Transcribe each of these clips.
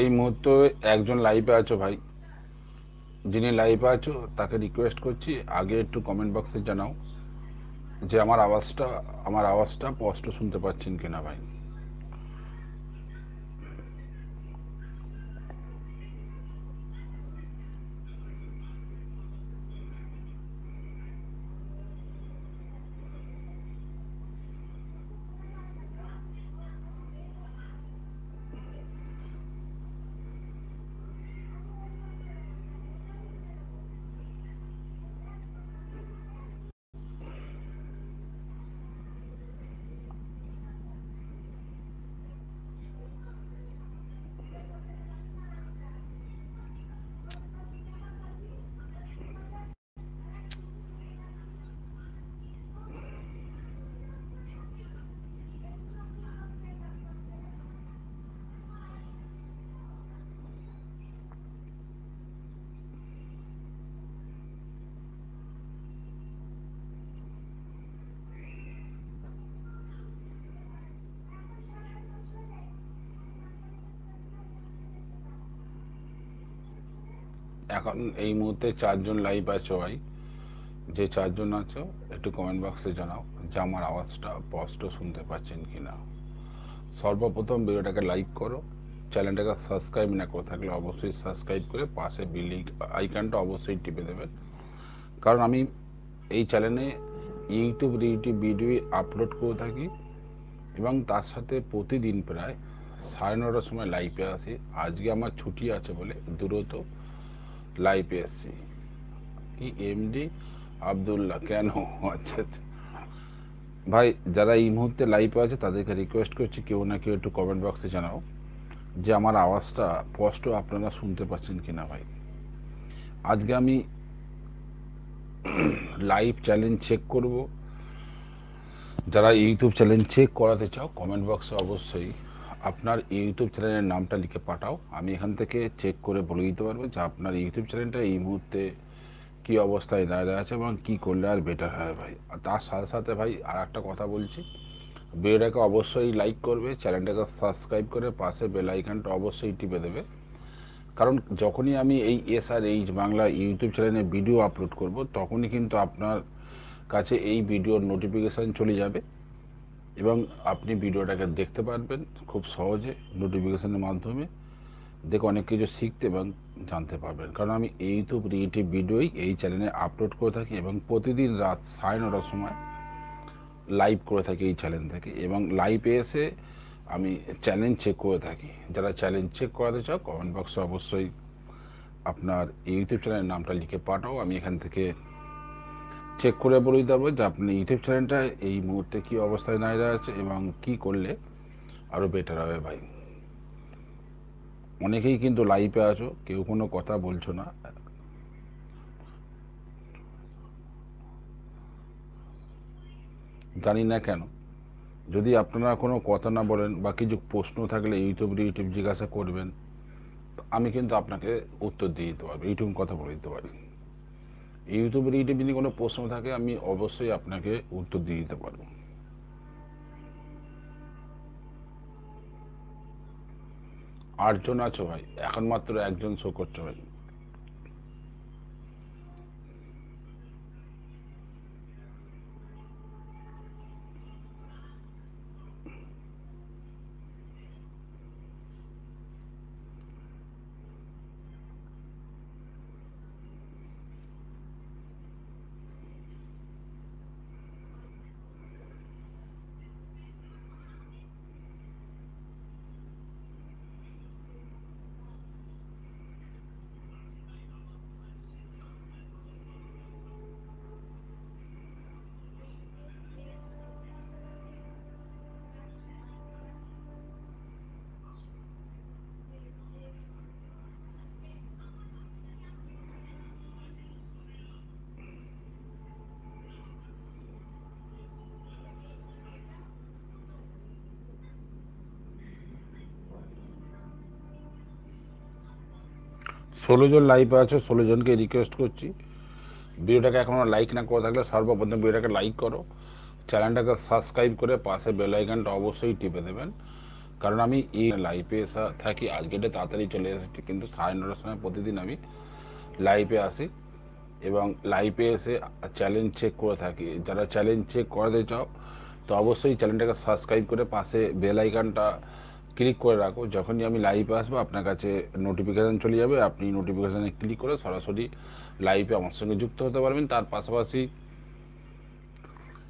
এই মুহূর্তে একজন লাইভে আছো ভাই। যিনি লাইভে আছো, তাকে রিকোয়েস্ট করছি, আগে একটু কমেন্ট বক্সে জানাও যে আমার আওয়াজটা আমার আওয়াজটা স্পষ্ট শুনতে পাচ্ছেন কিনা ভাই। এখন এই মুহূর্তে চারজন লাইভ আছো ভাই। যে চারজন আছো, একটু কমেন্ট বক্সে জানাও যে আমার আওয়াজটা স্পষ্ট শুনতে পাচ্ছেন কি না সর্বপ্রথম ভিডিওটাকে লাইক করো চ্যানেলটাকে সাবস্ক্রাইব না করে থাকলে অবশ্যই সাবস্ক্রাইব করে পাশে বিলি আইকনটা অবশ্যই টিপে দেবেন। কারণ আমি এই চ্যানেলে ইউটিউব ইউটিউব ভিডিও আপলোড করে থাকি এবং তার সাথে প্রতিদিন প্রায় সাড়ে নটার সময় লাইভে আসি। আজকে আমার ছুটি আছে বলে দ্রুত লাইভে এসছি কি এমডি আবদুল্লাহ, কেন? আচ্ছা আচ্ছা। ভাই, যারা এই মুহূর্তে লাইভে আছে, তাদেরকে রিকোয়েস্ট করছি কেউ না কেউ একটু কমেন্ট বক্সে জানাও যে আমার আওয়াজটা স্পষ্ট আপনারা শুনতে পাচ্ছেন কিনা ভাই। আজকে আমি লাইভ চ্যালেঞ্জ চেক করব। যারা ইউটিউব চ্যানেল চেক করাতে চাও কমেন্ট বক্সে অবশ্যই আপনার ইউটিউব চ্যানেলের নামটা লিখে পাঠাও। আমি এখান থেকে চেক করে বলে দিতে পারব যে আপনার ইউটিউব চ্যানেলটা এই মুহূর্তে কী অবস্থায় দাঁড়িয়ে আছে এবং কী করলে আর বেটার হয় ভাই। তার সাথে সাথে ভাই আর একটা কথা বলছি, ভিডিওটাকে অবশ্যই লাইক করবে চ্যানেলটাকে সাবস্ক্রাইব করে পাশে বেল আইকনটা অবশ্যই টিপে দেবে। কারণ যখনই আমি এই S R H Bangla YouTube চ্যানেলে ভিডিও আপলোড করব, তখনই কিন্তু আপনার কাছে এই ভিডিওর নোটিফিকেশান চলে যাবে। এবং আপনি ভিডিওটাকে দেখতে পারবেন খুব সহজে নোটিফিকেশানের মাধ্যমে। দেখে অনেক কিছু শিখতে এবং জানতে পারবেন। কারণ আমি ইউটিউব রিলেটিভ ভিডিওই এই চ্যানেলে আপলোড করে থাকি এবং প্রতিদিন রাত সাড়ে নটার সময় লাইভ করে থাকি এই চ্যানেল থেকে এবং লাইভে এসে আমি চ্যালেঞ্জ চেক করে থাকি। যারা চ্যালেঞ্জ চেক করাতে চাও কমেন্ট বক্সে অবশ্যই আপনার ইউটিউব চ্যানেলের নামটা লিখে পাঠাও। আমি এখান থেকে চেক করে বলে দিতে পারব যে আপনার ইউটিউব চ্যানেলটা এই মুহূর্তে কী অবস্থায় দাঁড়িয়ে আছে এবং কী করলে আরও বেটার হবে ভাই। অনেকেই কিন্তু লাইভে আছো, কেউ কোনো কথা বলছো না। জানি না কেন, যদি আপনারা কোনো কথা না বলেন বা কিছু প্রশ্ন থাকলে ইউটিউব ইউটিউব জিজ্ঞাসা করবেন, আমি কিন্তু আপনাকে উত্তর দিয়ে দিতে পারব ইউটিউব কথা বলে দিতে পারি। ইউটিউবের, ইউটিউব যদি কোনো প্রশ্ন থাকে, আমি অবশ্যই আপনাকে উত্তর দিয়ে দিতে পারব। আটজন আছো ভাই, এখন মাত্র একজন শো করছ ভাই। ষোলো জন লাইভে আছো, ষোলো জনকে রিকোয়েস্ট করছি। ভিডিওটাকে এখনও লাইক না করে থাকলে সর্বপ্রথম ভিডিওটাকে লাইক করো। চ্যানেলটাকে সাবস্ক্রাইব করে পাশে বেল অবশ্যই টিপে দেবেন। কারণ আমি এই লাইভে এসা থাকি, আজকে ডে তাড়াতাড়ি চলে এসেছি, কিন্তু সাড়ে নটার সময় প্রতিদিন আমি লাইভে আসি। এবং লাইভে এসে চ্যালেঞ্জ চেক করে থাকি। যারা চ্যালেঞ্জ চেক করাতে চাও, তো অবশ্যই চ্যানেলটাকে সাবস্ক্রাইব করে পাশে বেল আইকনটা ক্লিক করে রাখো। যখনই আমি লাইভে আসব, আপনার কাছে নোটিফিকেশান চলে যাবে। আপনি নোটিফিকেশানে ক্লিক করে সরাসরি লাইভে আমার সঙ্গে যুক্ত হতে পারবেন। তার পাশাপাশি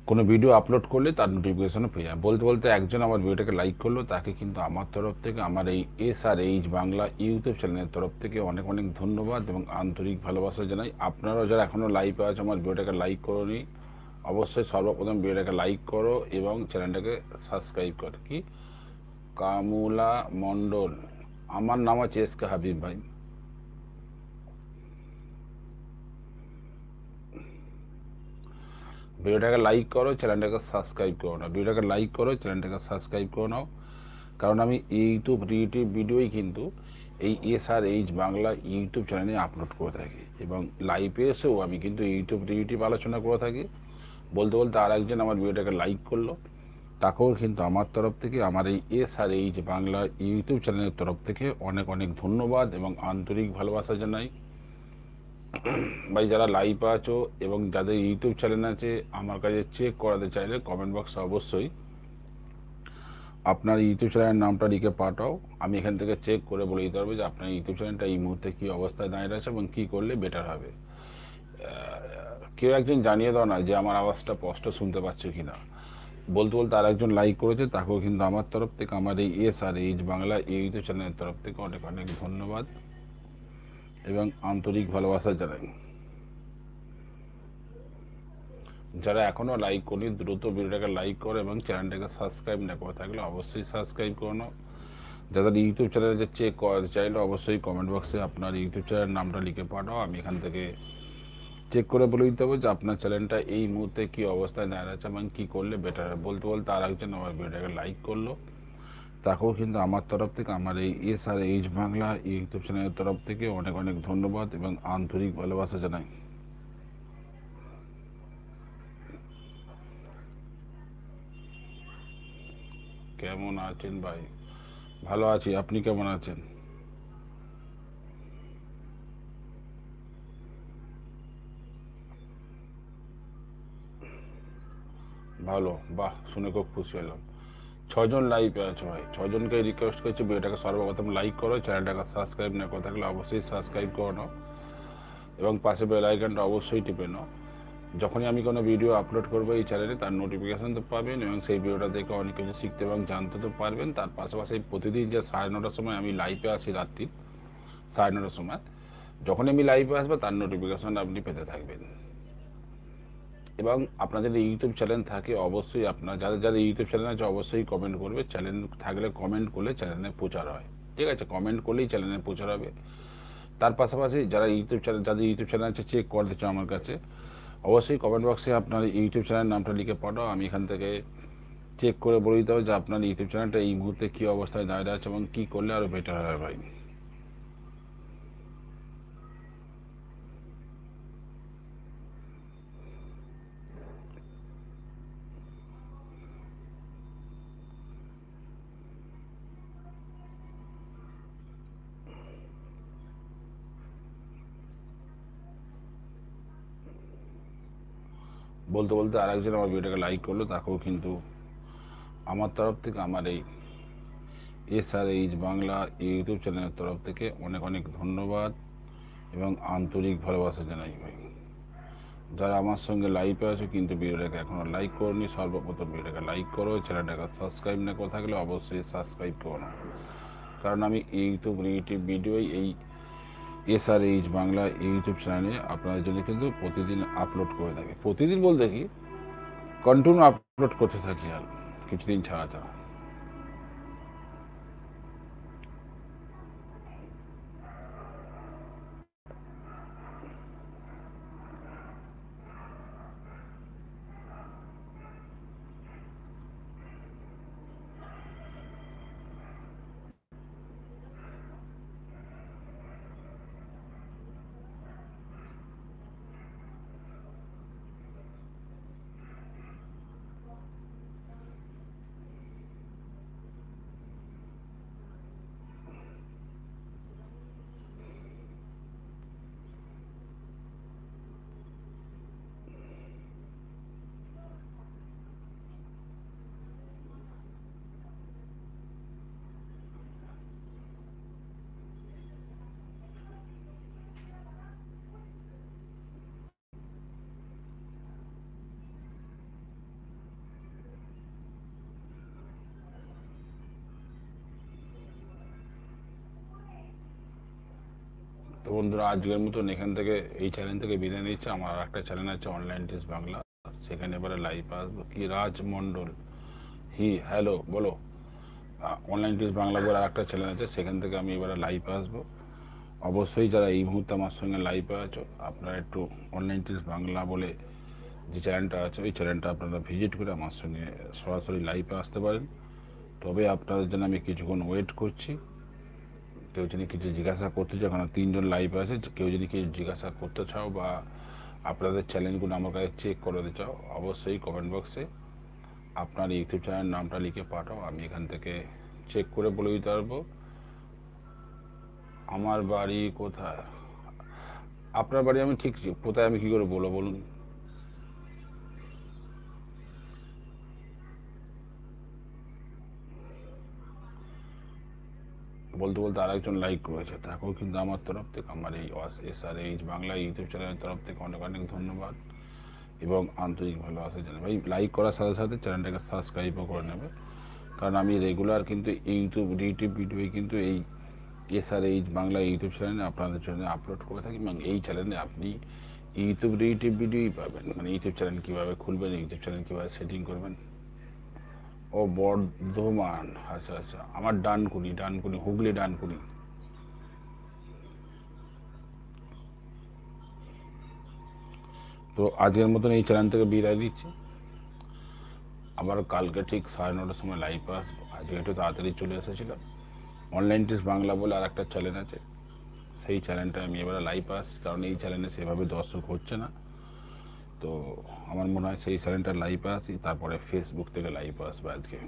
কোনো ভিডিও আপলোড করলে তার নোটিফিকেশনও পেয়ে যাবে বলতে বলতে একজন আমার ভিডিওটাকে লাইক করল। তাকে কিন্তু আমার তরফ থেকে, আমার এই S R H Bangla YouTube চ্যানেলের তরফ থেকে অনেক অনেক ধন্যবাদ এবং আন্তরিক ভালোবাসা জানাই। আপনারাও যারা এখনও লাইভে আছে, আমার ভিডিওটাকে লাইক করোনি, অবশ্যই সর্বপ্রথম ভিডিওটাকে লাইক করো এবং চ্যানেলটাকে সাবস্ক্রাইব করো। কি? কামুলা মণ্ডল। আমার নাম আছে এস কে হাবিব ভাই। ভিডিওটাকে লাইক করো, চ্যানেলটাকে সাবস্ক্রাইব করো না। ভিডিওটাকে লাইক করো, চ্যানেলটাকে সাবস্ক্রাইব করে নাও। কারণ আমি ইউটিউব রিলেটিভ ভিডিওই কিন্তু এই S R H Bangla YouTube চ্যানেলে আপলোড করে থাকি। এবং লাইভে এসেও আমি কিন্তু ইউটিউব রিলেটিভ আলোচনা করে থাকি। বলতে বলতে আর একজন আমার ভিডিওটাকে লাইক করল। তাকেও কিন্তু আমার তরফ থেকে, আমার এই S R H Bangla YouTube চ্যানেলের তরফ থেকে অনেক অনেক ধন্যবাদ এবং আন্তরিক ভালোবাসা জানাই। ভাই, যারা লাইভ আছো এবং যাদের ইউটিউব চ্যানেল আছে, আমার কাছে চেক করাতে চাইলে কমেন্ট বক্সে অবশ্যই আপনার ইউটিউব চ্যানেলের নামটা লিখে পাঠাও। আমি এখান থেকে চেক করে বলে দিতে পারব যে আপনার ইউটিউব চ্যানেলটা এই মুহূর্তে কী অবস্থায় দাঁড়িয়ে আছে এবং কী করলে বেটার হবে। কেউ একজন জানিয়ে দাও না যে আমার আওয়াজটা স্পষ্ট শুনতে পাচ্ছ কি না বলতে বলতে আর একজন লাইক করেছে, তাকেও কিন্তু আমার তরফ থেকে, আমার এই S R H Bangla YouTube চ্যানেলের তরফ থেকে অনেক অনেক ধন্যবাদ এবং আন্তরিক ভালোবাসা জানাই। যারা এখনও লাইক করি দ্রুত ভিডিওটাকে লাইক করো এবং চ্যানেলটাকে সাবস্ক্রাইব না করে থাকলে অবশ্যই সাবস্ক্রাইব করে নাও। যাদের ইউটিউব চ্যানেলে চেক চাইলে, অবশ্যই কমেন্ট বক্সে আপনার ইউটিউব চ্যানেলের নামটা লিখে পাঠাও, আমি এখান থেকে চেক করে বলে দিতে হবে যে আপনার চ্যানেলটা এই মুহূর্তে কী অবস্থায় দাঁড়িয়ে আছে এবং কী করলে বেটার বলতে বলতে আর একজন আমার ভিডিওটাকে লাইক করল। তাকেও কিন্তু আমার তরফ থেকে, আমার এই S R H Bangla YouTube চ্যানেলের তরফ থেকে অনেক অনেক ধন্যবাদ এবং আন্তরিক ভালোবাসা জানাই। কেমন আছেন ভাই? ভালো আছি। আপনি কেমন আছেন? ভালো, বাহ, শুনে খুব খুশি হলাম। ছজন লাইভে আছে ভাই ছজনকে রিকোয়েস্ট করছি ভিডিওটাকে সর্বপ্রথম লাইক করো চ্যানেলটাকে সাবস্ক্রাইব না করে থাকলে অবশ্যই সাবস্ক্রাইব করে নাও। এবং পাশে বেল আইকনটা অবশ্যই টিপে নাও। যখনই আমি কোনো ভিডিও আপলোড করব এই চ্যানেলে তার নোটিফিকেশান তো পাবেন এবং সেই ভিডিওটা দেখে অনেক কিছু শিখতে এবং জানতে তো পারবেন। তার পাশাপাশি প্রতিদিন যে সাড়ে নটার সময় আমি লাইভে আসি রাত্রি, সাড়ে নটার সময়, যখনই আমি লাইভে আসব, তার নোটিফিকেশান আপনি পেতে থাকবেন। এবং আপনাদের ইউটিউব চ্যানেল থাকে, অবশ্যই আপনার যাদের যাদের ইউটিউব চ্যানেল আছে, অবশ্যই কমেন্ট করবে। চ্যানেল থাকলে কমেন্ট করলে চ্যানেলে প্রচার হয়। ঠিক আছে? কমেন্ট করলেই চ্যানেলে প্রচার হবে। তার পাশাপাশি যারা ইউটিউব চ্যানেল যাদের ইউটিউব চ্যানেল আছে চেক করতে চাও আমার কাছে। অবশ্যই কমেন্ট বক্সে আপনার ইউটিউব চ্যানেলের নামটা লিখে পাঠাও। আমি এখান থেকে চেক করে বলে দিতে হবে যে আপনার ইউটিউব চ্যানেলটা এই মুহূর্তে কী অবস্থায় দাঁড়িয়ে আছে এবং কী করলে আরও বেটার হয় ভাই। বলতে বলতে আরেকজন আমার ভিডিওটাকে লাইক করল, তাকেও কিন্তু আমার তরফ থেকে, আমার এই S R H Bangla YouTube চ্যানেলের তরফ থেকে অনেক অনেক ধন্যবাদ এবং আন্তরিক ভালোবাসা জানাই ভাই। যারা আমার সঙ্গে লাইভে আছে, কিন্তু ভিডিওটাকে এখনও লাইক করনি, সর্বপ্রথম ভিডিওটাকে লাইক করো, চ্যানেলটাকে সাবস্ক্রাইব না করে থাকলে অবশ্যই সাবস্ক্রাইব করো কারণ আমি ইউটিউব রিলেটিভ ভিডিওই এই S R H Bangla YouTube চ্যানেলে আপনাদের জন্য কিন্তু প্রতিদিন আপলোড করে থাকি। প্রতিদিন বলতে কি কন্টিনিউ আপলোড করতে থাকি আর কিছুদিন ছাড়া ছাড়া। বন্ধুরা, আজকের মতন এখান থেকে এই চ্যানেল থেকে বিদায় নিচ্ছে। আমার আর একটা চ্যানেল আছে অনলাইন টেস্ট বাংলা সেখানে এবারে লাইভ আসব। কি রাজ মণ্ডল। হি, হ্যালো, বলো। অনলাইন টেস্ট বাংলা বলে একটা চ্যানেল আছে, সেখান থেকে আমি এবারে লাইভ আসব। অবশ্যই যারা এই মুহূর্তে আমার সঙ্গে লাইভে আছো, আপনারা একটু অনলাইন টেস্ট বাংলা বলে যে চ্যানেলটা আছে, ওই চ্যানেলটা আপনারা ভিজিট করে আমার সঙ্গে সরাসরি লাইভে আসতে পারেন। তবে আপনাদের জন্য আমি কিছুক্ষণ ওয়েট করছি। কেউ যদি কিছু জিজ্ঞাসা করতে চাও, কারণ তিনজন লাইভ আছে, কেউ যদি কিছু জিজ্ঞাসা করতে চাও বা আপনাদের চ্যালেঞ্জগুলো আমার কাছে চেক করতে চাও, অবশ্যই কমেন্ট বক্সে আপনার ইউটিউব চ্যানেলের নামটা লিখে পাঠাও, আমি এখান থেকে চেক করে বলে দিতে পারব। আমার বাড়ি কোথায়? আপনার বাড়ি আমি ঠিক কোথায় আমি কী করে বলব বলুন? বলতে বলতে আরেকজন লাইক করেছে। তাকেও কিন্তু আমার তরফ থেকে, আমার এই S R H Bangla YouTube চ্যানেলের তরফ থেকে অনেক অনেক ধন্যবাদ এবং আন্তরিক ভালোবাসা জানাই। ভাই লাইক করার সাথে সাথে চ্যানেলটাকে সাবস্ক্রাইবও করে নেবে। কারণ আমি রেগুলার কিন্তু ইউটিউব ইউটিউব ভিডিওই কিন্তু এই S R H Bangla YouTube চ্যানেলে আপনাদের জন্য আপলোড করে থাকি এবং এই চ্যানেলে আপনি ইউটিউব ইউটিউব ভিডিওই পাবেন। মানে ইউটিউব চ্যানেল কীভাবে খুলবেন ইউটিউব চ্যানেল কীভাবে সেটিং করবেন ও বর্ধমান। আচ্ছা আচ্ছা। আমার ডানকুনি ডানকুনি, হুগলি ডানকুনি। তো আজকের মতন এই চ্যানেল থেকে বিদায় দিচ্ছি আবার কালকে ঠিক সাড়ে নটার সময় লাইভ আসব। আজকে একটু তাড়াতাড়ি চলে এসেছিলাম। অনলাইন টিস বাংলা বলে আর একটা চ্যানেল আছে। সেই চ্যানেলটা আমি এবারে লাইভ আসছি। কারণ এই চ্যানেলে সেভাবে দর্শক হচ্ছে না। তো আমার মনে হয় সেই চ্যানেলটা লাইভে আসি তারপরে ফেসবুক থেকে লাইভ আসবে আজকে।